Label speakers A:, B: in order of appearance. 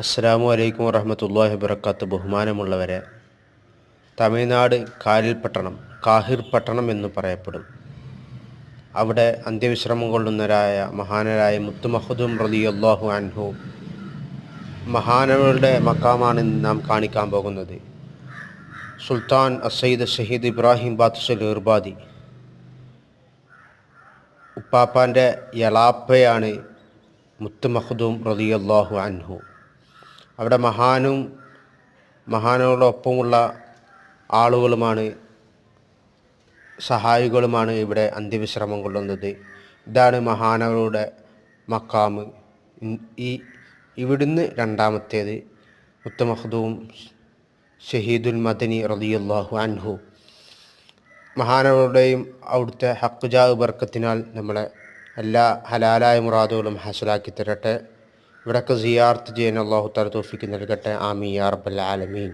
A: അസ്സാം വലൈക്കും വറഹമത്തല്ലാഹി വബർക്കാത്ത് ബഹുമാനമുള്ളവരെ തമിഴ്നാട് കാലിൽ പട്ടണം കാഹിർ പട്ടണം എന്ന് പറയപ്പെടും. അവിടെ അന്ത്യവിശ്രമം കൊള്ളുന്നവരായ മഹാനരായ മുത്തു മഹദും റലി അള്ളാഹു അൻഹു മഹാനവരുടെ മക്കാമാണ് നാം കാണിക്കാൻ പോകുന്നത്. സുൽത്താൻ അസയ്ദ് ഷഹീദ് ഇബ്രാഹിം ബാത്തുസൽ ഇർബാദി ഉപ്പാപ്പാന്റെ യളാപ്പയാണ് മുത്തുമഹദും റലി അള്ളാഹു അൻഹു. അവിടെ മഹാനും മഹാനോടൊപ്പമുള്ള ആളുകളുമാണ് സഹായികളുമാണ് ഇവിടെ അന്ത്യവിശ്രമം കൊള്ളുന്നത്. ഇതാണ് മഹാനവരുടെ മക്കാമ് ഈ ഇവിടുന്ന് രണ്ടാമത്തേത് മുത്തമഹദും ഷഹീദുൽ മദനി റലിയല്ലാഹു അൻഹു. മഹാനവരുടെയും അവിടുത്തെ ഹക്കുജാവ് ബർക്കത്തിനാൽ നമ്മളെ എല്ലാ ഹലാലായ മുറാദുകളും ഹാസലാക്കി തരട്ടെ. ഇവിടൊക്കെ സിയാർത്ത് ചെയ്യാൻ അള്ളാഹു താല തോഫിക്ക് നൽകട്ടെ. ആമി യാ റബ്ബൽ ആലമീൻ.